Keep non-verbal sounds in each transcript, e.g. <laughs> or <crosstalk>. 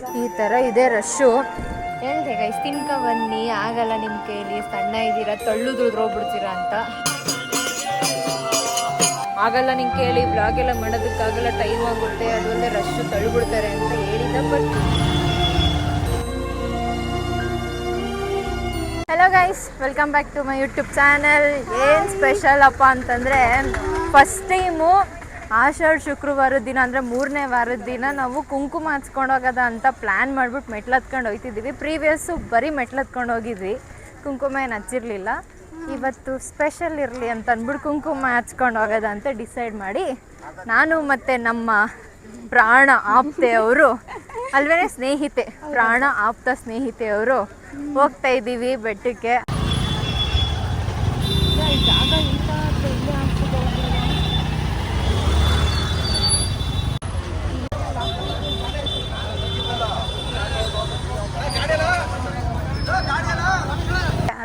ಈ ತರ ಇದೆ ರಶ್ಶು. ಹೇಳ್ದೆ ಗೈಸ್ ತಿನ್ಕ ಬನ್ನಿ. ಆಗಲ್ಲ ನಿಮ್ಮ ಕೇಳಿ ಸಣ್ಣ ಇದ್ದೀರಾ ತಳ್ಳು ಹೋಗ್ಬಿಡ್ತೀರಾ ಅಂತ. ಆಗಲ್ಲ ನಿನ್ ಕೇಳಿ ಬ್ಲಾಗ್ ಎಲ್ಲ ಮಾಡೋದಕ್ಕಾಗಲ್ಲ ಟೈಮ್ ಆಗುತ್ತೆ. ಅದು ಅಲ್ಲದೆ ರಶ್ಶು ತಳ್ಳಿಬಿಡ್ತಾರೆ ಅಂತ ಹೇಳಿದ but hello guys welcome back to my YouTube channel ಏನ್ ಸ್ಪೆಷಲ್ ಅಪ್ಪ ಅಂತಂದ್ರೆ ಫಸ್ಟ್ ಟೈಮು ಆಷಾಢ ಶುಕ್ರವಾರದ ದಿನ ಅಂದರೆ ಮೂರನೇ ವಾರದ ದಿನ ನಾವು ಕುಂಕುಮ ಹಚ್ಕೊಂಡು ಹೋಗೋದ ಅಂತ ಪ್ಲ್ಯಾನ್ ಮಾಡ್ಬಿಟ್ಟು ಮೆಟ್ಲು ಹತ್ಕೊಂಡು ಹೋಗ್ತಿದ್ದೀವಿ ಪ್ರೀವಿಯಸ್ಸು ಬರೀ ಮೆಟ್ಲು ಹತ್ಕೊಂಡು ಹೋಗಿದ್ವಿ. ಕುಂಕುಮ ಏನು ಹಚ್ಚಿರಲಿಲ್ಲ. ಇವತ್ತು ಸ್ಪೆಷಲ್ ಇರಲಿ ಅಂತ ಅಂದ್ಬಿಟ್ಟು ಕುಂಕುಮ ಹಚ್ಕೊಂಡು ಹೋಗೋದ ಅಂತ ಡಿಸೈಡ್ ಮಾಡಿ ನಾನು ಮತ್ತು ನಮ್ಮ ಪ್ರಾಣ ಆಪ್ತೆಯವರು ಅಲ್ವೇನೆ ಸ್ನೇಹಿತೆ, ಪ್ರಾಣ ಆಪ್ತ ಸ್ನೇಹಿತೆಯವರು ಹೋಗ್ತಾ ಇದ್ದೀವಿ ಬೆಟ್ಟಕ್ಕೆ.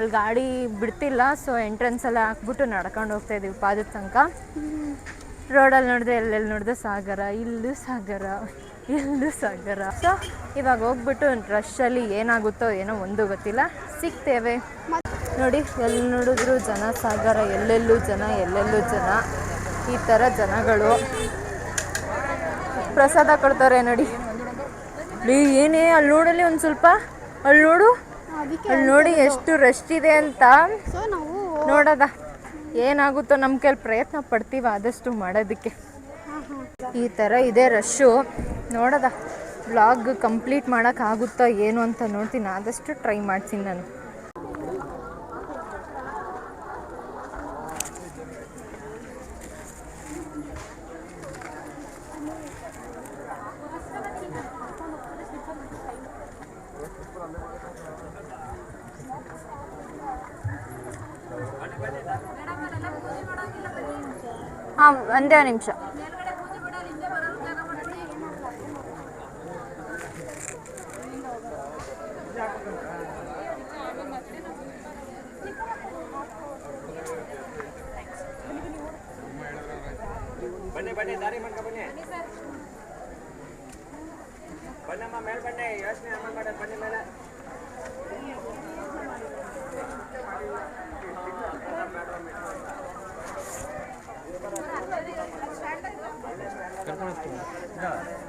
ಅಲ್ಲಿ ಗಾಡಿ ಬಿಡ್ತಿಲ್ಲ ಸೊ ಎಂಟ್ರೆನ್ಸ್ ಎಲ್ಲ ಹಾಕ್ಬಿಟ್ಟು ನಡ್ಕೊಂಡು ಹೋಗ್ತಾ ಇದೀವಿ ಪಾದದ ತನಕ. ರೋಡಲ್ಲಿ ನೋಡಿದ್ರೆ ಎಲ್ಲೆಲ್ಲಿ ನೋಡಿದ್ರೆ ಸಾಗರ, ಇಲ್ಲೂ ಸಾಗರ ಇಲ್ಲೂ ಸಾಗರ. ಸೊ ಇವಾಗ ಹೋಗ್ಬಿಟ್ಟು ರಶಲ್ಲಿ ಏನಾಗುತ್ತೋ ಏನೋ ಒಂದು ಗೊತ್ತಿಲ್ಲ. ಸಿಗ್ತೇವೆ. ನೋಡಿ ಎಲ್ಲಿ ನೋಡಿದ್ರು ಜನ ಸಾಗರ, ಎಲ್ಲೆಲ್ಲೂ ಜನ ಎಲ್ಲೆಲ್ಲೂ ಜನ. ಈ ಥರ ಜನಗಳು. ಪ್ರಸಾದ ಕೊಡ್ತಾರೆ ನೋಡಿ. ಏನೇ, ಅಲ್ಲಿ ನೋಡಲಿ ಒಂದು ಸ್ವಲ್ಪ. ಅಲ್ಲಿ ನೋಡು. ಅಲ್ಲಿ ನೋಡಿ ಎಷ್ಟು ರಶ್ ಇದೆ ಅಂತ. ನೋಡೋದ? ಏನಾಗುತ್ತೋ ನಮ್ಮ ಕೈಲಿ ಪ್ರಯತ್ನ ಪಡ್ತೀವ ಆದಷ್ಟು ಮಾಡೋದಕ್ಕೆ. ಈ ಥರ ಇದೆ ರಶ್ಶು ನೋಡೋದ? ವ್ಲಾಗ್ ಕಂಪ್ಲೀಟ್ ಮಾಡೋಕ್ಕಾಗುತ್ತೋ ಏನು ಅಂತ ನೋಡ್ತೀನಿ. ಆದಷ್ಟು ಟ್ರೈ ಮಾಡ್ತೀನಿ ನಾನು. ಹಾಂ ಒಂದೇ ನಿಮಿಷ ಬನ್ನಿ ಬನ್ನಿ ದಾರಿ ಮಾಡ್ಕ ಬನ್ನಿ ಬನ್ನಮ್ಮ ಮೇಲ್ ಬನ್ನಿ ಯೋಚನೆ ಮಾಡಬೇಡ ಬನ್ನಿ ಮೇಲೆ ಹೇಳಿ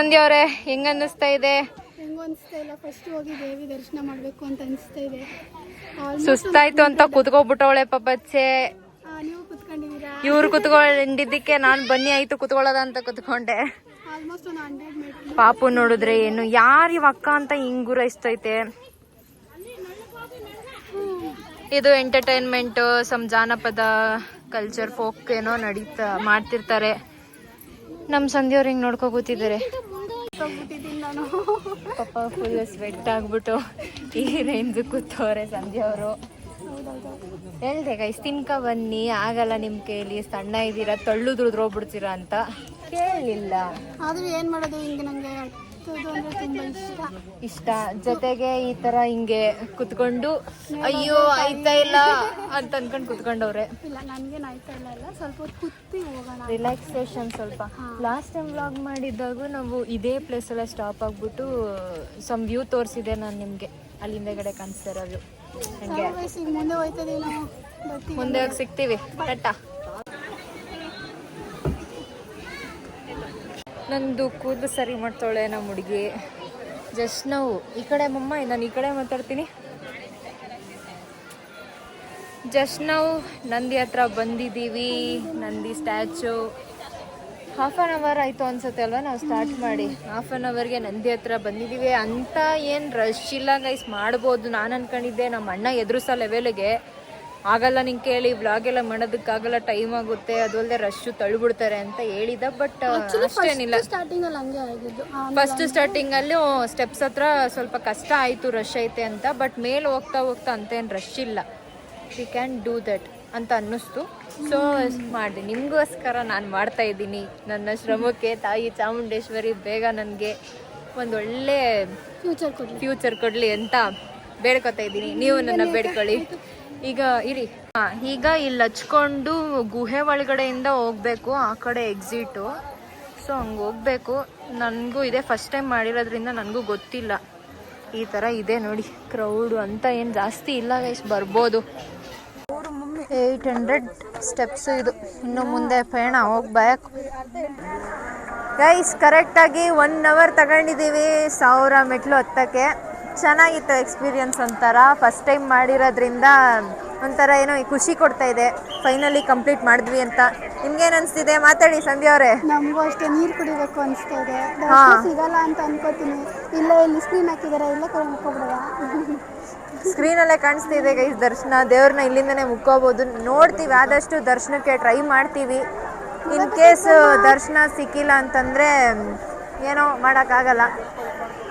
ಸಂಧ್ಯಾ ಅವರೇ ಹೆಂಗ ಅನ್ನಿಸ್ತಾ ಇದೆ? ಹೆಂಗೋ ಅನಿಸ್ತಾ ಇಲ್ಲ. ಫಸ್ಟ್ ಹೋಗಿ ದೇವಿ ದರ್ಶನ ಮಾಡಬೇಕು ಅಂತ ಅನಿಸ್ತಾ ಇದೆ. ಸುಸ್ತಾಯ್ತು ಅಂತ ಕುತ್ಕೋಬಿಟ್ಟವಳೆ ಪಪ್ಪಚ್ಚೆ ಆ, ನೀವು ಕುತ್ಕೊಂಡಿದ್ದೀರಾ? ಇವ್ರು ಕುತ್ಕೊಂಡಿದ್ದಕ್ಕೆ ನಾನು ಬನ್ನಿ ಆಯ್ತು ಕುತ್ಕೊಳ್ಳೋದ ಅಂತ ಕುತ್ಕೊಂಡೆ. ಪಾಪು ನೋಡಿದ್ರೆ ಏನು ಯಾರು ಇವ ಅಕ್ಕ ಅಂತ ಹಿಂಗ್ ಗುರೈಸ್ತೈತೆ ಇದು ಎಂಟರ್ಟೈನ್ಮೆಂಟ್ ಸಮ್ ಜಾನಪದ ಕಲ್ಚರ್ ಫೋಕ್ ಏನೋ ನಡೀತಾ ಮಾಡ್ತಿರ್ತಾರೆ. ನಮ್ಮ ಸಂಧಿಯವ್ರು ಹಿಂಗ್ ನೋಡ್ಕೋ ಕೂತಿದ್ದಾರೆ ನಾನು. ಪಾಪ ಫುಲ್ ಸ್ವೆಟ್ ಆಗ್ಬಿಟ್ಟು ಈ ರೇಂಜ್ ಕೂತವ್ರೆ ಸಂಧ್ಯವರು ಹೇಳ್ದೆ ಗೈಸ್ ತಿನ್ಕ ಬನ್ನಿ ಆಗಲ್ಲ ನಿಮ್ ಕೈಲಿ ಸಣ್ಣ ಇದ್ದೀರಾ ತಳ್ಳುದ್ರು ಹೋಗ್ಬಿಡ್ತೀರಾ ಅಂತ. ಕೇಳಲಿಲ್ಲ ಆದ್ರೂ ಏನ್ ಮಾಡೋದು ಹಿಂಗೆ ನಂಗೆ? ಹತ್ತೋದು ಅಂದ್ರೆ ತುಂಬಾ ಇಷ್ಟ. ಇಷ್ಟ ಜೊತೆಗೆ ಈ ತರ ಹಿಂಗೆ ಕುತ್ಕೊಂಡು ಅಯ್ಯೋ ಆಯ್ತಾ ಇಲ್ಲ ಅಂತ ಅನ್ಕೊಂಡು ಕುತ್ಕೊಂಡವ್ರೆ. ಇಲ್ಲ ನನ್ಗೇನ್ ಆಯ್ತಾ ಇಲ್ಲ ಇಲ್ಲ ಸ್ವಲ್ಪ. ಹೊತ್ತು ಕುತ್ತಿ ಹೋಗೋಣ ರಿಲ್ಯಾಕ್ಸೇಷನ್ ಸ್ವಲ್ಪ ಲಾಸ್ಟ್ ಟೈಮ್ ವ್ಲಾಗ್ ಮಾಡಿದ್ದಾಗೂ ನಾವು ಇದೇ ಪ್ಲೇಸ್ ಎಲ್ಲ ಸ್ಟಾಪ್ ಆಗ್ಬಿಟ್ಟು ಸಮ್ ವ್ಯೂ ತೋರಿಸಿದೆ ನಾನು ನಿಮಗೆ. ಅಲ್ಲಿ ಕಡೆ ಕಾಣಿಸ್ತಾ ಇರೋದು. ಮುಂದೆ ಹೋಯ್ತಾ ನಾವು ಮುಂದೆ ಹೋಗಿ ಸಿಗ್ತೀವಿ. ಟಾಟಾ ನಂದು ಕೂದಲು ಸರಿ ಮಾಡ್ತಾಳೆ ನಮ್ಮ ಹುಡುಗಿ. ಜಸ್ಟ್ ನಾವು ಈ ಕಡೆ ಮಮ್ಮ, ನಾನು ಈ ಕಡೆ ಮಾತಾಡ್ತೀನಿ. ಜಸ್ಟ್ ನಾವು ನಂದಿ ಹತ್ರ ಬಂದಿದ್ದೀವಿ, Nandi statue. Half an hour ಆಯಿತು ಅನ್ಸುತ್ತೆ ಅಲ್ವಾ ನಾವು ಸ್ಟಾರ್ಟ್ ಮಾಡಿ. ಹಾಫ್ ಆನ್ ಅವರ್ಗೆ ನಂದಿ ಹತ್ರ ಬಂದಿದ್ದೀವಿ. ಅಂತ ಏನು ರಶ್ ಇಲ್ಲ ಗೈಸ್ ಮಾಡ್ಬೋದು. ನಾನು ಅನ್ಕೊಂಡಿದ್ದೆ ನಮ್ಮ ಅಣ್ಣ ಎದುರಿಸೋ ಲೆವೆಲ್ಗೆ ಆಗಲ್ಲ ನಿಂಗೆ ಕೇಳಿ ಬ್ಲಾಗ್ ಎಲ್ಲ ಮಾಡೋದಕ್ಕಾಗಲ್ಲ ಟೈಮ್ ಆಗುತ್ತೆ ಅದು ಅಲ್ಲದೆ ರಶ್ಶು ತಳ್ಬಿಡ್ತಾರೆ ಅಂತ ಹೇಳಿದ ಬಟ್ ಅಷ್ಟೇನಿಲ್ಲ. ಸ್ಟಾರ್ಟಿಂಗ್ ಅಲ್ಲಿ ಹಂಗೆ ಆಗಿದ್ದು. ಫಸ್ಟ್ ಸ್ಟಾರ್ಟಿಂಗಲ್ಲಿ ಸ್ಟೆಪ್ಸ್ ಹತ್ರ ಸ್ವಲ್ಪ ಕಷ್ಟ ಆಯಿತು ರಶ್ ಐತೆ ಅಂತ ಬಟ್ ಮೇಲೆ ಹೋಗ್ತಾ ಹೋಗ್ತಾ ಅಂತೇನು ರಶ್ ಇಲ್ಲ. ವಿ ಕ್ಯಾನ್ ಡೂ ದಟ್ ಅಂತ ಅನ್ನಿಸ್ತು. ಸೊ ಮಾಡಿದೆ. ನಿಮಗೋಸ್ಕರ ನಾನು ಮಾಡ್ತಾ ಇದ್ದೀನಿ. ನನ್ನ ಶ್ರಮಕ್ಕೆ ತಾಯಿ ಚಾಮುಂಡೇಶ್ವರಿ ಬೇಗ ನನಗೆ ಒಂದು ಒಳ್ಳೆ ಫ್ಯೂಚರ್ ಕೊಡ್ಲಿ. ಫ್ಯೂಚರ್ ಕೊಡಲಿ ಅಂತ ಬೇಡ್ಕೊತಾ ಇದ್ದೀನಿ. ನೀವು ನನ್ನ ಬೇಡ್ಕೊಳ್ಳಿ. ಈಗ ಇರಿ. ಈಗ ಇಲ್ಲಿ ಹಚ್ಕೊಂಡು ಗುಹೆ ಒಳಗಡೆಯಿಂದ ಹೋಗ್ಬೇಕು, ಆ ಕಡೆ ಎಕ್ಸಿಟು ಸೊ ಹಂಗೆ ಹೋಗ್ಬೇಕು. ನನಗೂ ಇದೆ ಫಸ್ಟ್ ಟೈಮ್ ಮಾಡಿರೋದ್ರಿಂದ ನನಗೂ ಗೊತ್ತಿಲ್ಲ. ಈ ಥರ ಇದೆ ನೋಡಿ ಕ್ರೌಡು ಅಂತ ಏನು ಜಾಸ್ತಿ ಇಲ್ಲ ಗೈಸ್ ಬರ್ಬೋದು. ಏಯ್ಟ್ ಹಂಡ್ರೆಡ್ ಸ್ಟೆಪ್ಸು ಇದು. ಇನ್ನು ಮುಂದೆ ಪಯಣ ಹೋಗ್ಬೇಕು ಗೈಸ್ ಕರೆಕ್ಟಾಗಿ ಒನ್ ಅವರ್ ತಗೊಂಡಿದ್ದೀವಿ, ಸಾವಿರ ಮೆಟ್ಲು ಹತ್ತಕ್ಕೆ. ಚೆನ್ನಾಗಿತ್ತು ಎಕ್ಸ್ಪೀರಿಯನ್ಸ್ ಒಂಥರ. ಫಸ್ಟ್ ಟೈಮ್ ಮಾಡಿರೋದ್ರಿಂದ ಒಂಥರ ಏನೋ ಖುಷಿ ಕೊಡ್ತಾ ಇದೆ. ಫೈನಲಿ ಕಂಪ್ಲೀಟ್ ಮಾಡಿದ್ವಿ ಅಂತ. ನಿಮ್ಗೇನು ಅನಿಸ್ತಿದೆ? ಮಾತಾಡಿ ಸಂಧ್ಯಾ ಅವರೇ. ನಮಗೂ ಅಷ್ಟೇ ನೀರು ಕುಡಿಬೇಕು ಅನಿಸ್ತಾ ಇದೆ. ಹಾ. ದರ್ಶನ ಸಿಗಲ್ಲ ಅಂತ ಅನ್ಕೋತೀನಿ. ಇಲ್ಲೇ ಇಲ್ಲಿ ಸ್ಕ್ರೀನ್ ಹಾಕಿದಾರೆ ಇಲ್ಲೇ ಕೊಂಡ್ಕೊಬಿಡುವ ಸ್ಕ್ರೀನಲ್ಲೇ ಕಾಣಿಸ್ತಿದೆ ಗೈಸ್ ದರ್ಶನ. ದೇವ್ರನ್ನ ಇಲ್ಲಿಂದನೇ ಮುಕ್ಕೋಬೋದು. ನೋಡ್ತೀವಿ ಆದಷ್ಟು ದರ್ಶನಕ್ಕೆ ಟ್ರೈ ಮಾಡ್ತೀವಿ. ಇನ್ ಕೇಸ್ ದರ್ಶನ ಸಿಕ್ಕಿಲ್ಲ ಅಂತಂದರೆ ಏನೋ ಮಾಡೋಕ್ಕಾಗಲ್ಲ.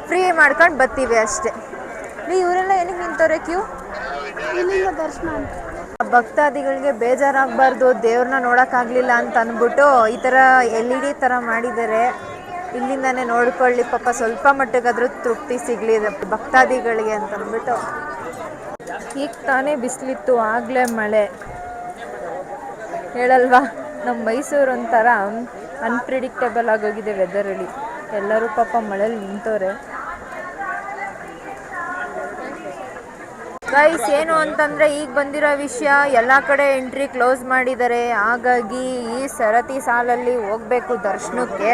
ಫ್ರೀ ಮಾಡ್ಕೊಂಡು ಬರ್ತೀವಿ ಅಷ್ಟೇ. ನೀ ಇವರೆಲ್ಲ ಏನಕ್ಕೆ ನಿಂತವ್ರೆ ಕ್ಯೂ? ಇಲ್ಲಿಂದ ದರ್ಶನ ಅಂತ. ಭಕ್ತಾದಿಗಳಿಗೆ ಬೇಜಾರಾಗಬಾರ್ದು ದೇವ್ರನ್ನ ನೋಡೋಕ್ಕಾಗಲಿಲ್ಲ ಅಂತ ಅಂದ್ಬಿಟ್ಟು ಈ ಥರ ಎಲ್ ಇ ಡಿ ಥರ ಮಾಡಿದ್ದಾರೆ ಇಲ್ಲಿಂದಾನೇ ನೋಡ್ಕೊಳ್ಳಿ ಪಾಪ ಸ್ವಲ್ಪ ಮಟ್ಟಿಗಾದರೂ ತೃಪ್ತಿ ಸಿಗಲಿ ಭಕ್ತಾದಿಗಳಿಗೆ ಅಂತ ಅಂದ್ಬಿಟ್ಟು. ಈಗ ತಾನೇ ಬಿಸಿಲಿತ್ತು ಆಗಲೇ ಮಳೆ. ಹೇಳಲ್ವಾ? ನಮ್ಮ ಮೈಸೂರು ಒಂಥರ ಅನ್ಪ್ರಿಡಿಕ್ಟೇಬಲ್ ಆಗೋಗಿದೆ ವೆದರಲ್ಲಿ ಎಲ್ಲರೂ ಪಾಪ ಮಳೇಲಿ ನಿಂತವ್ರೆ. ಗೈಸ್ ಏನು ಅಂತಂದ್ರೆ ಈಗ ಬಂದಿರೋ ವಿಷಯ, ಎಲ್ಲ ಕಡೆ ಎಂಟ್ರಿ ಕ್ಲೋಸ್ ಮಾಡಿದ್ದಾರೆ. ಹಾಗಾಗಿ ಈ ಸರತಿ ಸಾಲಲ್ಲಿ ಹೋಗ್ಬೇಕು ದರ್ಶನಕ್ಕೆ.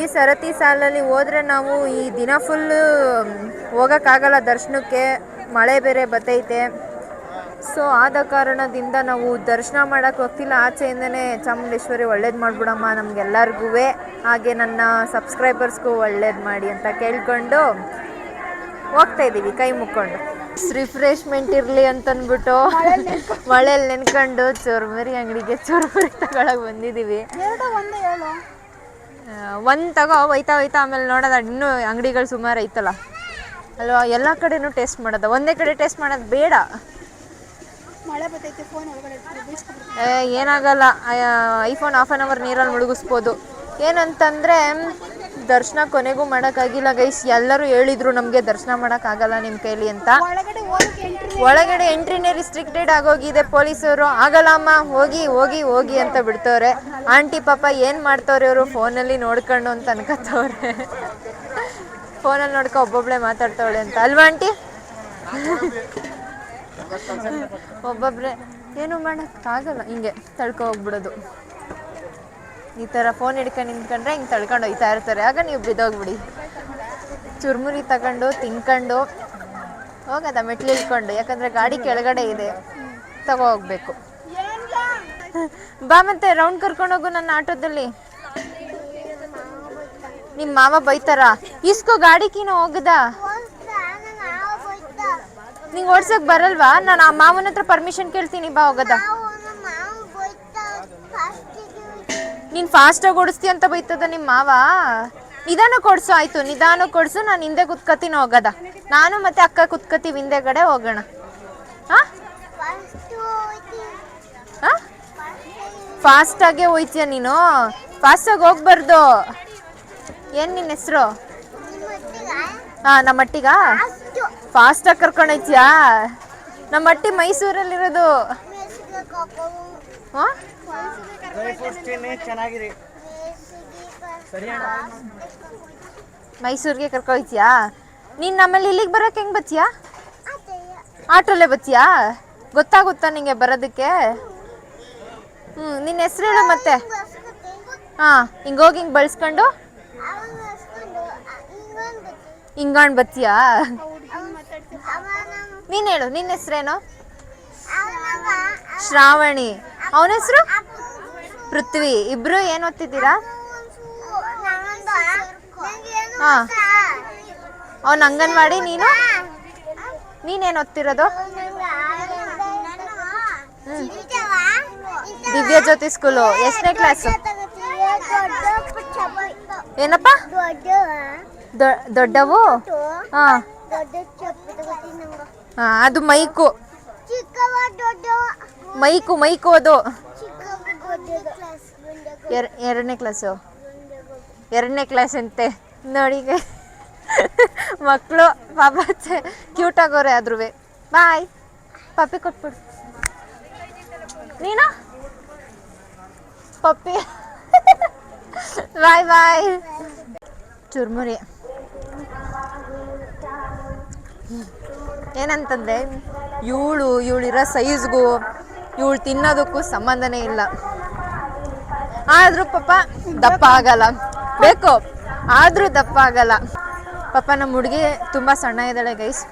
ಈ ಸರತಿ ಸಾಲಲ್ಲಿ ಹೋದ್ರೆ ನಾವು ಈ ದಿನ ಫುಲ್ಲು ಹೋಗೋಕ್ಕಾಗಲ್ಲ ದರ್ಶನಕ್ಕೆ. ಮಳೆ ಬೇರೆ ಬತ್ತೈತೆ. ಸೊ ಆದ ಕಾರಣದಿಂದ ನಾವು ದರ್ಶನ ಮಾಡೋಕ್ಕೆ ಹೋಗ್ತಿಲ್ಲ. ಆಚೆಯಿಂದನೇ ಚಾಮುಂಡೇಶ್ವರಿ ಒಳ್ಳೇದು ಮಾಡ್ಬಿಡಮ್ಮ ನಮಗೆಲ್ಲರಿಗೂ ಹಾಗೆ ನನ್ನ ಸಬ್ಸ್ಕ್ರೈಬರ್ಸ್ಗೂ ಒಳ್ಳೇದು ಮಾಡಿ ಅಂತ ಕೇಳ್ಕೊಂಡು ಹೋಗ್ತಾ ಇದ್ದೀವಿ ಕೈ ಮುಕ್ಕೊಂಡು. ರಿಫ್ರೆಶ್ಮೆಂಟ್ ಇರಲಿ ಅಂತಂದ್ಬಿಟ್ಟು ಮಳೆಯಲ್ಲಿ <laughs> ನೆನ್ಕೊಂಡು ಚುರ್ಮುರಿ ಅಂಗಡಿಗೆ ಚುರ್ಮುರಿ ತಗೊಳಕ್ ಬಂದಿದ್ದೀವಿ ಒಂದ್ ತಗೋ ಹೋಯ್ತಾ ಹೋಯ್ತಾ ಆಮೇಲೆ ನೋಡೋದ ಇನ್ನೂ ಅಂಗಡಿಗಳು ಸುಮಾರು ಐತಲ್ಲ. ಅಲ್ವಾ ಎಲ್ಲ ಕಡೆನೂ ಟೇಸ್ಟ್ ಮಾಡೋದ. ಒಂದೇ ಕಡೆ ಟೇಸ್ಟ್ ಮಾಡೋದು ಬೇಡ. ಏನಾಗಲ್ಲ. ಐಫೋನ್ ಹಾಫ್ ಆನ್ ಅವರ್ ನೀರಲ್ಲಿ ಮುಳುಗಿಸ್ಬೋದು. ಏನಂತಂದರೆ ದರ್ಶನ ಕೊನೆಗೂ ಮಾಡೋಕ್ಕಾಗಿಲ್ಲ ಗೈಸ್ ಎಲ್ಲರೂ ಹೇಳಿದ್ರು ನಮಗೆ ದರ್ಶನ ಮಾಡೋಕ್ಕಾಗಲ್ಲ ನಿಮ್ಮ ಕೈಲಿ ಅಂತ. ಒಳಗಡೆ ಎಂಟ್ರಿನೇ ರಿಸ್ಟ್ರಿಕ್ಟೆಡ್ ಆಗೋಗಿದೆ ಪೊಲೀಸರು. ಆಗಲ್ಲಮ್ಮ ಹೋಗಿ ಹೋಗಿ ಹೋಗಿ ಅಂತ ಬಿಡ್ತವ್ರೆ. ಆಂಟಿ ಪಾಪ ಏನು ಮಾಡ್ತವ್ರೆ ಅವರು? ಫೋನಲ್ಲಿ ನೋಡ್ಕೊಂಡು ಅಂತ ಅನ್ಕೋತವ್ರೆ ಫೋನಲ್ಲಿ ನೋಡ್ಕೊ ಒಬ್ಬೊಬ್ಳೆ ಮಾತಾಡ್ತಾವಳೆ ಅಂತ. ಅಲ್ವಾ ಆಂಟಿ? ಒಬ್ಬೊಬ್ರೆ ಏನು ಮಾಡೋಕ್ಕಾಗಲ್ಲ ಹಿಂಗೆ ತಳ್ಕೊ ಹೋಗ್ಬಿಡೋದು. ಈ ಥರ ಫೋನ್ ಹಿಡ್ಕೊಂಡು ನಿಂತ್ಕೊಂಡ್ರೆ ಹಿಂಗೆ ತಳ್ಕೊಂಡು ಹೋಗ್ತಾ ಇರ್ತಾರೆ. ಆಗ ನೀವು ಬಿದ್ದೋಗ್ಬಿಡಿ. ಚುರ್ಮುರಿ ತಗೊಂಡು ತಿನ್ಕೊಂಡು ಹೋಗದ ಮೆಟ್ಲು ಇಳ್ಕೊಂಡು. ಯಾಕಂದ್ರೆ ಗಾಡಿ ಕೆಳಗಡೆ ಇದೆ. ತಗೋ ಹೋಗ್ಬೇಕು. ಬಾ ಮತ್ತೆ ರೌಂಡ್ ಕರ್ಕೊಂಡು ಹೋಗು ನನ್ನ ಆಟೋದಲ್ಲಿ. ನಿಮ್ಮ ಮಾವ ಬೈತಾರ? ಇಸ್ಕೋ ಗಾಡಿ ಕೀನ ಹೋಗದ? ನಿಂಗೆ ಓಡ್ಸಕ್ ಬರಲ್ವಾ? ನಾನು ಆ ಮಾವನ ಹತ್ರ ಪರ್ಮಿಷನ್ ಕೇಳ್ತೀನಿ ಬಾ ಹೋಗದ. ನೀನ್ ಫಾಸ್ಟಾಗಿ ಓಡಿಸ್ತಿ ಅಂತ ಬೈತದ ನಿಮ್ಮ ಮಾವ? ನಿಧಾನ ಕೊಡ್ಸು, ಆಯ್ತು. ನಿಧಾನ ಕೊಡ್ಸು, ನಾನು ಹಿಂದೆ ಕುತ್ಕತೀನಿ, ಹೋಗದ. ನಾನು ಮತ್ತೆ ಅಕ್ಕ ಕೂತ್ಕೊತೀವಿ, ಹಿಂದೆ ಕಡೆ ಹೋಗೋಣ. ಫಾಸ್ಟಾಗೆ ಹೋಯ್ತೀಯ ನೀನು? ಫಾಸ್ಟಾಗಿ ಹೋಗ್ಬಾರ್ದು. ಏನು ನಿನ್ನ ಹೆಸರು? ಹಾ, ನಮ್ಮ ಫಾಸ್ಟ್ ಫಾಸ್ಟಾಗಿ ಕರ್ಕೊಂಡೈತ್ಯಾ ನಮ್ಮಟ್ಟಿ ನಮ್ಮ ಮಟ್ಟಿ ಮೈಸೂರಲ್ಲಿರೋದು. ಚೆನ್ನಾಗಿರಿ ಮೈಸೂರಿಗೆ ಕರ್ಕೊಯ್ತೀಯಾ? ನೀನ್ ನಮ್ಮಲ್ಲಿ ಇಲ್ಲಿಗೆ ಬರೋಕೆ ಹೆಂಗ್ ಬತ್ತೀಯಾ? ಆಟೋಲ್ಲೇ ಬತ್ತೀಯಾ? ಗೊತ್ತಾಗುತ್ತಾ ನಿಂಗೆ ಬರೋದಕ್ಕೆ? ಹ್ಞೂ ನಿನ್ನ ಹೆಸ್ರು ಹೇಳು ಮತ್ತೆ. ಹಾಂ ಹಿಂಗ್ ಹೋಗಿ ಹಿಂಗೆ ಬಳಸ್ಕೊಂಡು? ಹಿಂಗಾಣ್ ಬತ್ತೀಯಾ? ನೀನು ಹೇಳು ನಿನ್ನ ಹೆಸ್ರೇನು? ಶ್ರಾವಣಿ. ಅವನ ಹೆಸರು? ಪೃಥ್ವಿ. ಇಬ್ರು ಏನ್ ಓದ್ತಿದ್ದೀರಾ? ಹಾ. ಅವನ್ ಅಂಗನವಾಡಿ ನೀನು? ನೀನೇನ್ ಓದ್ತಿರೋದು? ದಿವ್ಯ ಜ್ಯೋತಿ ಸ್ಕೂಲು. ಎಷ್ಟನೇ ಕ್ಲಾಸ್? ಏನಪ್ಪ? ದೊಡ್ಡವು? ಹಾ, ಅದು ಮೈಕು. ಮೈಕು ಮೈಕು ಅದು. ಎರ್- ಎರಡನೇ ಕ್ಲಾಸು ಎರಡನೇ ಕ್ಲಾಸ್ ಅಂತೆ. ನೋಡಿ ಮಕ್ಕಳು ಪಾಪ ಕ್ಯೂಟ್ ಆಗೋರೆ ಆದ್ರೂ ಬಾಯ್ ಪಪ್ಪಿ ಕೊಟ್ಬಿಡು. ನೀನು? ಪಪ್ಪಿ. ಬಾಯ್ ಬಾಯ್ ಚುರ್ಮುರಿ. ಏನಂತಂದ್ರೆ ಇವಳು ಇವಳಿರೋ ಸೈಜ್ಗೂ ಇವಳು ತಿನ್ನೋದಕ್ಕೂ ಸಂಬಂಧನೇ ಇಲ್ಲ. ಆದರೂ ಪಾಪ ದಪ್ಪ ಆಗಲ್ಲ. ಬೇಕು, ಆದರೂ ದಪ್ಪ ಆಗಲ್ಲ. ಪಾಪ ನಮ್ಮ ಹುಡುಗಿ ತುಂಬ ಸಣ್ಣ ಇದ್ದಾಳೆ ಗೈಸ್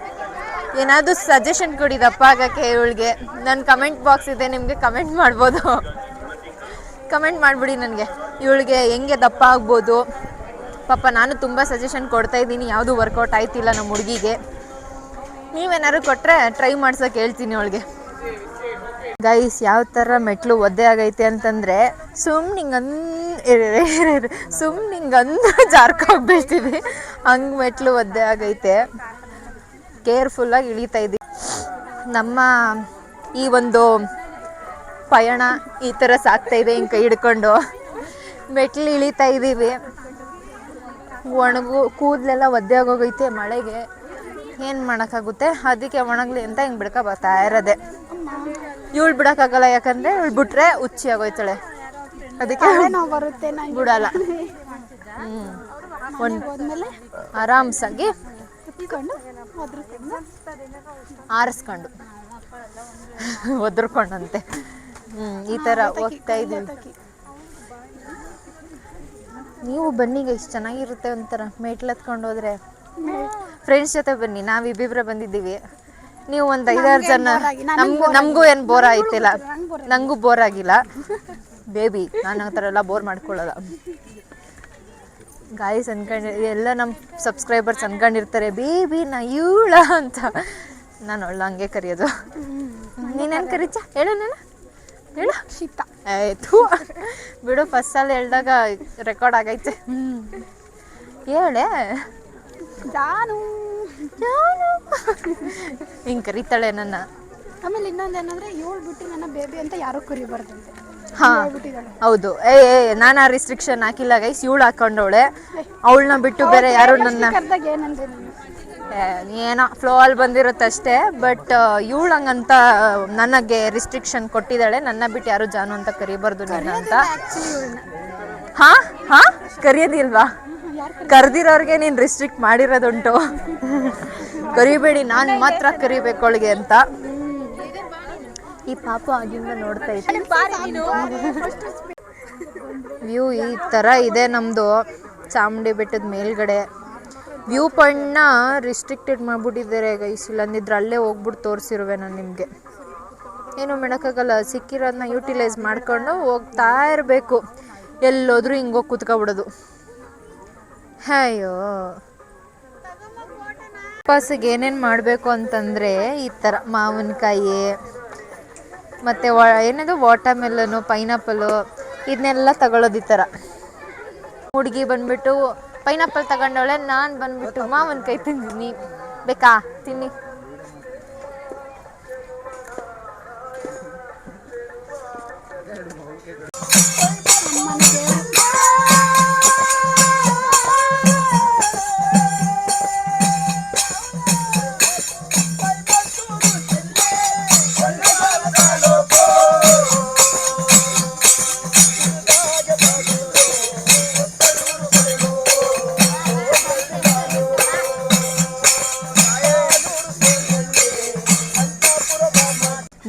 ಏನಾದರೂ ಸಜೆಷನ್ ಕೊಡಿ ದಪ್ಪ ಆಗೋಕ್ಕೆ ಇವಳಿಗೆ ನನ್ನ ಕಮೆಂಟ್ ಬಾಕ್ಸ್ ಇದೆ, ನಿಮಗೆ ಕಮೆಂಟ್ ಮಾಡ್ಬೋದು. ಕಮೆಂಟ್ ಮಾಡಿಬಿಡಿ ನನಗೆ. ಇವಳಿಗೆ ಹೆಂಗೆ ದಪ್ಪ ಆಗ್ಬೋದು? ಪಾಪ ನಾನು ತುಂಬ ಸಜೆಷನ್ ಕೊಡ್ತಾ ಇದ್ದೀನಿ, ಯಾವುದು ವರ್ಕೌಟ್ ಆಯ್ತಿಲ್ಲ ನಮ್ಮ ಹುಡುಗಿಗೆ. ನೀವೇನಾದ್ರು ಕೊಟ್ಟರೆ ಟ್ರೈ ಮಾಡ್ಸೋಕೆ ಹೇಳ್ತೀನಿ ಅವಳಿಗೆ. ಗೈಸ್ ಯಾವ ಥರ ಮೆಟ್ಲು ಒದ್ದೆ ಆಗೈತೆ ಅಂತಂದರೆ ಸುಮ್ಮನೆ ಹಿಂಗಂದ್ ಸುಮ್ಮನೆ ಹಿಂಗಂದು ಜಾರ್ಕೋಗ್ಬಿಡ್ತೀವಿ ಹಂಗೆ ಮೆಟ್ಲು ಒದ್ದೆ ಆಗೈತೆ. ಕೇರ್ಫುಲ್ಲಾಗಿ ಇಳಿತಾ ಇದ್ದೀವಿ. ನಮ್ಮ ಈ ಒಂದು ಪಯಣ ಈ ಥರ ಸಾಕ್ತಾ ಇದೆ ಹಿಂಗೆ ಕೈ ಹಿಡ್ಕೊಂಡು. ಮೆಟ್ಲು ಇಳಿತಾ ಇದ್ದೀವಿ. ಒಣಗು ಕೂದಲೆಲ್ಲ ಒದ್ದೆ ಆಗೋಗೈತೆ ಮಳೆಗೆ. ಏನು ಮಾಡೋಕ್ಕಾಗುತ್ತೆ? ಅದಕ್ಕೆ ಒಣಗಲಿ ಅಂತ ಹಿಂಗೆ ಬಿಡ್ಕೊ ಬರ್ತಾ ಇರೋದೆ. ಇವಳು ಬಿಡೋಕ್ಕಾಗಲ್ಲ ಯಾಕಂದರೆ ಇವಳು ಬಿಟ್ರೆ ಹುಚ್ಚಿ ಆಗೋಯ್ತಾಳೆ. ಅದಕ್ಕೆ ನಾವು ಬರುತ್ತೆ ಬಿಡಲ್ಲ. ಹ್ಞೂ ಒಂದು ಆರಾಮ್ಸಾಗಿ ಆರಿಸ್ಕೊಂಡು. ಒದರ್ಕೊಂಡಂತೆ. ಹ್ಞೂ ಈ ಥರ ಹೋಗ್ತಾ ಇದ್ದೀವಿ. ನೀವು ಬನ್ನಿಗೆ ಎಷ್ಟು ಚೆನ್ನಾಗಿರುತ್ತೆ ಒಂಥರ. ಮೆಟ್ಲು ಹತ್ಕೊಂಡು ಹೋದ್ರೆ. ಫ್ರೆಂಡ್ಸ್ ಜೊತೆ ಬನ್ನಿ ನಾವು ಇಬ್ಬಿಬ್ರೆ ಬಂದಿದ್ದೀವಿ. ನೀವು ಒಂದು ಐದಾರು ಜನ ನಮ್ಗೂ ನಮಗೂ ಏನು ಬೋರ್ ಆಯ್ತಿಲ್ಲ. ನನಗೂ ಬೋರ್ ಆಗಿಲ್ಲ. ಬೇಬಿ ನಾನು ಆ ಥರ ಎಲ್ಲ ಬೋರ್ ಮಾಡ್ಕೊಳ್ಳಲ್ಲ. ಗಾಯಸ್ ಅನ್ಕೊಂಡು ಎಲ್ಲ ನಮ್ಮ ಸಬ್ಸ್ಕ್ರೈಬರ್ಸ್ ಅನ್ಕೊಂಡಿರ್ತಾರೆ ಬೇಬಿ ನಾ ಇವಳ ಅಂತ. ನಾನು ಅವಳ ಹಂಗೆ ಕರೆಯೋದು. ನೀನೇನು ಕರೀಚ? ಹೇಳು ನಾನು. ಹೇಳು. ಶೀತ. ಆಯ್ತು ಬಿಡು ಫಸ್ಟ್ ಸಲ ಹೇಳ್ದಾಗ ರೆಕಾರ್ಡ್ ಆಗೈತೆ. ಹೇಳೆ. ಜಾನು ಹಿಂಗೆ ಕರೀತಾಳೆ ನನ್ನ. ಆಮೇಲೆ ಇನ್ನೊಂದೇನಂದ್ರೆ ಏಳು ಬಿಟ್ಟು ನನ್ನ ಬೇಬಿ ಅಂತ ಯಾರೋ ಕರಿಬಾರ್ದಂತೆ. ಹಾ ಹೌದು ಏ ಏ ನಾನು ಆ ರಿಸ್ಟ್ರಿಕ್ಷನ್ ಹಾಕಿಲ್ಲ ಗೈಸ್ ಇವಳು ಹಾಕೊಂಡವಳೆ. ಅವಳನ್ನ ಬಿಟ್ಟು ಬೇರೆ ಯಾರು ನನ್ನ ಕರ್ದಾಗ ಏನಂದ್ರೆ ನಾನು? ಏನೋ ಫ್ಲೋ ಅಲ್ಲಿ ಬಂದಿರುತ್ತೆ ಅಷ್ಟೇ ಬಟ್ ಇವಳು ಹಂಗಂತ ನನಗೆ ರಿಸ್ಟ್ರಿಕ್ಷನ್ ಕೊಟ್ಟಿದ್ದಾಳೆ. ನನ್ನ ಬಿಟ್ಟು ಯಾರು ಜಾನು ಅಂತ ಕರಿಬಾರ್ದು ನನ್ನ ಅಂತ. ಇವಳನ್ನ. ಹಾ ಹಾ? ಕರಿಯೋದಿಲ್ವಾ? ಕರ್ದಿರೋರ್ಗೆ ನೀನು ರಿಸ್ಟ್ರಿಕ್ಟ್ ಮಾಡಿರೋದುಂಟು. ಕರಿಬೇಡಿ, ನಾನು ಮಾತ್ರ ಕರಿಬೇಕು ಅವಳಿಗೆ ಅಂತ. ಈ ಪಾಪ ಆಗಿಂದ ನೋಡ್ತಾ ಇತ್ತು ವ್ಯೂ ಈ ಥರ ಇದೆ ನಮ್ಮದು ಚಾಮುಂಡಿ ಬೆಟ್ಟದ ಮೇಲ್ಗಡೆ. ವ್ಯೂ ಪಾಯಿಂಟ್ನ ರಿಸ್ಟ್ರಿಕ್ಟೆಡ್ ಮಾಡಿಬಿಟ್ಟಿದ್ದಾರೆ ಗೈಸ್ ಇಲ್ಲಂದಿದ್ರೆ ಅಲ್ಲೇ ಹೋಗ್ಬಿಟ್ಟು ತೋರಿಸಿರುವೆ ನಾನು ನಿಮಗೆ. ಏನು ಮಾಡೋಕ್ಕಾಗಲ್ಲ ಸಿಕ್ಕಿರೋದನ್ನ ಯೂಟಿಲೈಸ್ ಮಾಡ್ಕೊಂಡು ಹೋಗ್ತಾ ಇರಬೇಕು. ಎಲ್ಲೋದ್ರೂ ಹಿಂಗೆ ಹೋಗಿ ಕೂತ್ಕೊಬಿಡೋದು. ಅಯ್ಯೋ ಪಸ್ಗೆ ಏನೇನು ಮಾಡಬೇಕು ಅಂತಂದರೆ ಈ ಥರ ಮಾವಿನಕಾಯಿ, ಮತ್ತು ಏನದು ವಾಟರ್ಮೆಲನು ಪೈನಾಪಲು ಇದನ್ನೆಲ್ಲ ತಗೊಳ್ಳೋದು ಈ ಥರ ಹುಡುಗಿ ಬಂದ್ಬಿಟ್ಟು ಪೈನಾಪಲ್ ತಗೊಂಡವಳೆ, ನಾನು ಬಂದ್ಬಿಟ್ಟು ಮಾವಿನಕಾಯಿ ತಿಂದಿನಿ. ಬೇಕಾ? ತಿನ್ನಿ.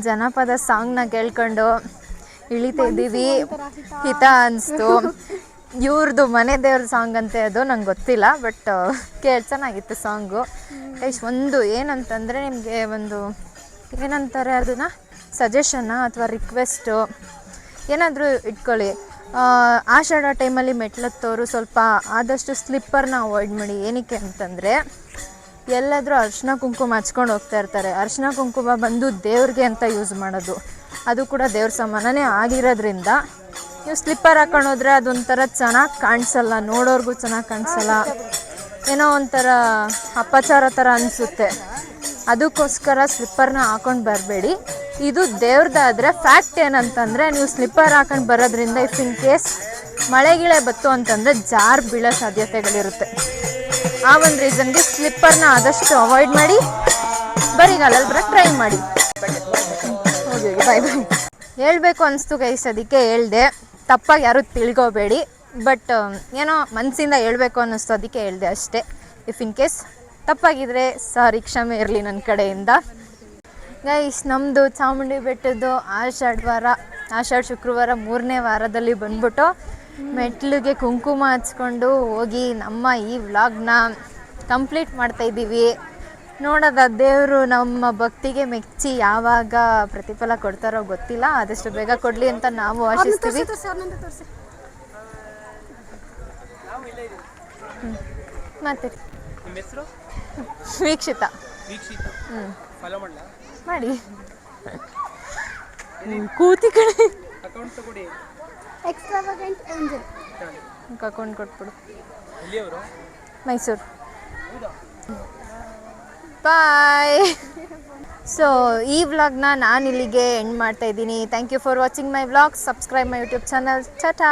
ಜನಪದ ಸಾಂಗ್ನ ಕೇಳ್ಕೊಂಡು ಇಳಿತಾ ಇದ್ದೀವಿ. ಹಿತ ಅನಿಸ್ತು. ಇವ್ರದ್ದು ಮನೆ ದೇವ್ರ ಸಾಂಗ್ ಅಂತೆ ಅದು ನಂಗೆ ಗೊತ್ತಿಲ್ಲ ಬಟ್ ಕೇಳಿ ಚೆನ್ನಾಗಿತ್ತು ಸಾಂಗು ಎಷ್ಟು ಒಂದು ಏನಂತಂದರೆ ನಿಮಗೆ ಒಂದು ಏನಂತಾರೆ ಅದನ್ನು? ಸಜೆಷನ್ನ ಅಥವಾ ರಿಕ್ವೆಸ್ಟು ಏನಾದರೂ ಇಟ್ಕೊಳ್ಳಿ. ಆಷಾಢ ಟೈಮಲ್ಲಿ ಮೆಟ್ಲತ್ತೋರು ಸ್ವಲ್ಪ ಆದಷ್ಟು ಸ್ಲಿಪ್ಪರ್ನ ಅವಾಯ್ಡ್ ಮಾಡಿ. ಏನಕ್ಕೆ ಅಂತಂದರೆ ಎಲ್ಲಾದರೂ ಅರ್ಶಿನ ಕುಂಕುಮ ಹಚ್ಕೊಂಡು ಹೋಗ್ತಾ ಇರ್ತಾರೆ. ಅರ್ಶಿನ ಕುಂಕುಮ ಬಂದು ದೇವ್ರಿಗೆ ಅಂತ ಯೂಸ್ ಮಾಡೋದು. ಅದು ಕೂಡ ದೇವ್ರ ಸಮಾನನೇ ಆಗಿರೋದ್ರಿಂದ ನೀವು ಸ್ಲಿಪ್ಪರ್ ಹಾಕೊಂಡು ಹೋದ್ರೆ ಅದೊಂಥರ ಚೆನ್ನಾಗಿ ಕಾಣಿಸಲ್ಲ, ನೋಡೋರ್ಗೂ ಚೆನ್ನಾಗಿ ಕಾಣಿಸಲ್ಲ. ಏನೋ ಒಂಥರ ಅಪಚಾರ ಥರ ಅನಿಸುತ್ತೆ. ಅದಕ್ಕೋಸ್ಕರ ಸ್ಲಿಪ್ಪರ್ನ ಹಾಕೊಂಡು ಬರಬೇಡಿ. ಇದು ದೇವ್ರದ್ದಾದರೆ ಫ್ಯಾಕ್ಟ್ ಏನಂತಂದರೆ ನೀವು ಸ್ಲಿಪ್ಪರ್ ಹಾಕೊಂಡು ಬರೋದ್ರಿಂದ ಇಫ್ ಇನ್ ಕೇಸ್ ಮಳೆಗಿಳೆ ಬತ್ತು ಅಂತಂದರೆ ಜಾರ್ ಬೀಳೋ ಸಾಧ್ಯತೆಗಳಿರುತ್ತೆ. ಆ ಒಂದು ರೀಸನ್ಗೆ ಸ್ಲಿಪ್ಪರ್ನ ಆದಷ್ಟು ಅವಾಯ್ಡ್ ಮಾಡಿ ಬರಿಗಾಲಲ್ಲಿ ಬರೋಕ್ಕೆ ಟ್ರೈ ಮಾಡಿ. ಬಾಯ್ ಬಾಯ್ ಹೇಳ್ಬೇಕು ಅನಿಸ್ತು ಗೈಸ್ ಅದಕ್ಕೆ ಹೇಳ್ದೆ. ತಪ್ಪಾಗಿ ಯಾರೂ ತಿಳ್ಕೋಬೇಡಿ ಬಟ್ ಏನೋ ಮನಸ್ಸಿಂದ ಹೇಳಬೇಕು ಅನ್ನಿಸ್ತು, ಅದಕ್ಕೆ ಹೇಳ್ದೆ ಅಷ್ಟೇ. ಇಫ್ ಇನ್ ಕೇಸ್ ತಪ್ಪಾಗಿದ್ರೆ ಸಾರಿ ಕ್ಷಮೆ ಇರಲಿ ನನ್ನ ಕಡೆಯಿಂದ. ಗೈಸ್ ನಮ್ಮದು ಚಾಮುಂಡಿ ಬೆಟ್ಟದ್ದು ಆಷಾಢ ವಾರ, ಆಷಾಢ ಶುಕ್ರವಾರ ಮೂರನೇ ವಾರದಲ್ಲಿ ಬಂದ್ಬಿಟ್ಟು ಮೆಟ್ಲಿಗೆ ಕುಂಕುಮ ಹಚ್ಕೊಂಡು ಹೋಗಿ ನಮ್ಮ ಈ ವ್ಲಾಗ್ನ ಕಂಪ್ಲೀಟ್ ಮಾಡ್ತಾ ಇದ್ದೀವಿ. ನೋಡೋದ ದೇವರು ನಮ್ಮ ಭಕ್ತಿಗೆ ಮೆಚ್ಚಿ ಯಾವಾಗ ಪ್ರತಿಫಲ ಕೊಡ್ತಾರೋ ಗೊತ್ತಿಲ್ಲ. ಆದಷ್ಟು ಬೇಗ ಕೊಡಲಿ ಅಂತ ನಾವು ಆಶಿಸ್ತೀವಿ. ಮತ್ತೆ? ವೀಕ್ಷಿತ. ವೀಕ್ಷಿತ. ಫಾಲೋ ಮಾಡಲ? ಮಾಡಿ. ಕೂತಿ ಕಡೆ ಎಕ್ಸ್ಟ್ರಾವಗೆಂಟ್ ಏಂಜಲ್ ಅಕೌಂಟ್ ಕೊಟ್ಬಿಡು. ಮೈಸೂರು. ಬಾಯ್. ಸೊ ಈ ವ್ಲಾಗ್ನ ನಾನು ಇಲ್ಲಿಗೆ ಎಂಡ್ ಮಾಡ್ತಾ ಇದ್ದೀನಿ. Thank you for watching my vlog subscribe my YouTube channel tata